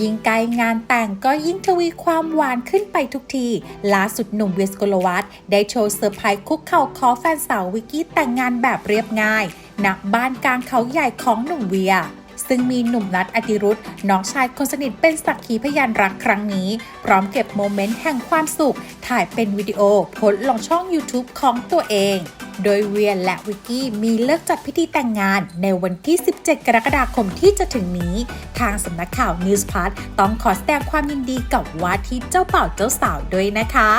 ยิ่งใกล้งานแต่งก็ยิ่งทวีความหวานขึ้นไปทุกที ล่าสุดหนุ่มเวสโกลวัตได้โชว์เซอร์ไพรส์คุกเข่าขอแฟนสาววิกกี้แต่งงานแบบเรียบง่ายณบ้านกลางเขาใหญ่ของหนุ่มเวียซึ่งมีหนุ่มนัดอติรุธน้องชายคนสนิทเป็นสักขีพยานรักครั้งนี้ พร้อมเก็บโมเมนต์แห่งความสุข ถ่ายเป็นวิดีโอโพสลงช่อง YouTube ของตัวเอง โดยเวียนและวิกกี้มีเลิกจัดพิธีแต่งงานในวันที่ 17 กรกฎาคมที่จะถึงนี้ ทางสำนักข่าว News p a s ต้องขอแสดงความยินดีกับว่าที่เจ้าบ่าวเจ้าสาวด้วยนะคะ